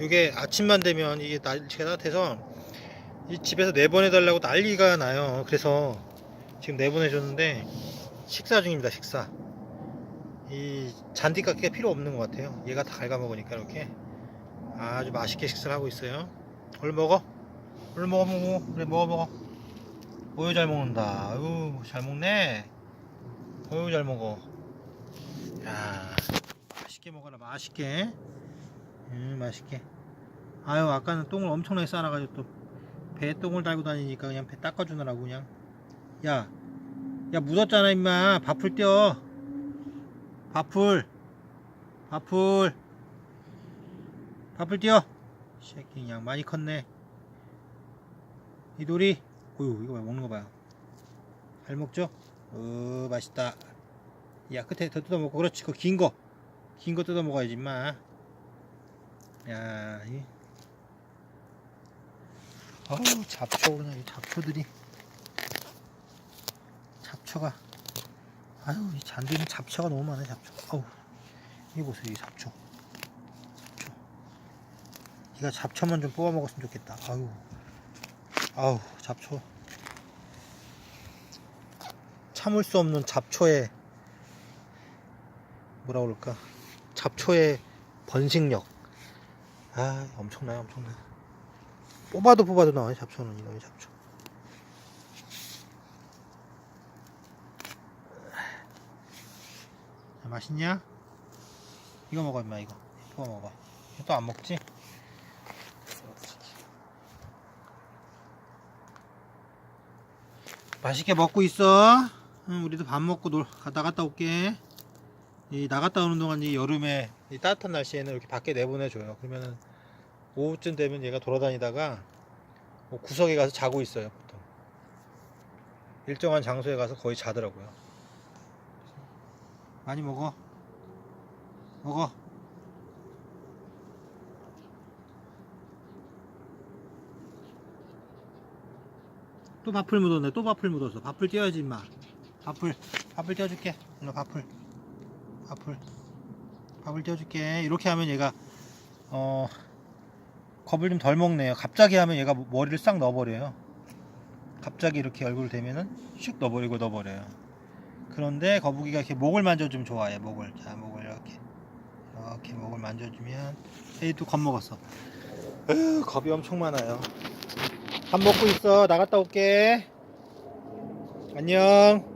이게 아침만 되면 이게 날씨가 따뜻해서 이 집에서 내보내달라고 난리가 나요. 그래서 지금 내보내줬는데 식사 중입니다. 식사. 이 잔디 깎기가 필요 없는 것 같아요. 얘가 다 갉아먹으니까 이렇게 아주 맛있게 식사를 하고 있어요. 얼른 먹어. 얼른 먹어 먹어. 그래 먹어 먹어. 어유 잘 먹는다. 아유 잘 먹네. 어유 잘 먹어. 야 맛있게 먹어라 맛있게. 음 맛있게. 아유 아까는 똥을 엄청나게 싸놔가지고 또 배에 똥을 달고 다니니까 그냥 배 닦아주느라고 그냥. 야, 야 묻었잖아 임마. 밥풀 떼어. 밥풀. 밥풀. 밥풀 떼어. 새끼 그냥 많이 컸네. 이 돌이. 어휴 이거 봐 먹는 거 봐요. 잘 먹죠? 어 맛있다. 야 끝에 더 뜯어 먹고 그렇지 그 긴 거. 긴 거 뜯어 먹어야지 임마. 야, 이. 어우 잡초 그냥 이 잡초들이. 잡초가. 아유 이 잔디는 잡초가 너무 많아 잡초. 어우 이거 보세요 이 잡초. 잡초. 이가 잡초만 좀 뽑아 먹었으면 좋겠다. 아유. 아우 잡초. 참을 수 없는 잡초의 뭐라 그럴까 잡초의 번식력 아 엄청나요 엄청나 뽑아도 뽑아도 나와요 잡초는. 이놈의 잡초. 자, 맛있냐? 이거 먹어 임마 이거. 이거 먹어. 또 안 먹지? 맛있게 먹고 있어. 응, 우리도 밥 먹고 놀, 가- 나갔다 올게 이 나갔다 오는 동안 이 여름에 이 따뜻한 날씨에는 이렇게 밖에 내보내줘요. 그러면은 오후쯤 되면 얘가 돌아다니다가 뭐 구석에 가서 자고 있어요. 보통 일정한 장소에 가서 거의 자더라고요. 많이 먹어. 먹어. 또 밥풀 묻었네. 또 밥풀 묻었어. 밥풀 떼어야지 임마. 밥풀. 밥풀 떼어줄게. 일로 밥풀. 밥을 밥을 떼어줄게. 이렇게 하면 얘가 어 겁을 좀 덜 먹네요. 갑자기 하면 얘가 머리를 싹 넣어버려요. 갑자기 이렇게 얼굴 대면은 슉 넣어버리고 넣어버려요. 그런데 거북이가 이렇게 목을 만져주면 좋아해 목을. 자 목을 이렇게. 이렇게 목을 만져주면. 얘도 겁먹었어. 으, 겁이 엄청 많아요. 밥 먹고 있어. 나갔다 올게. 안녕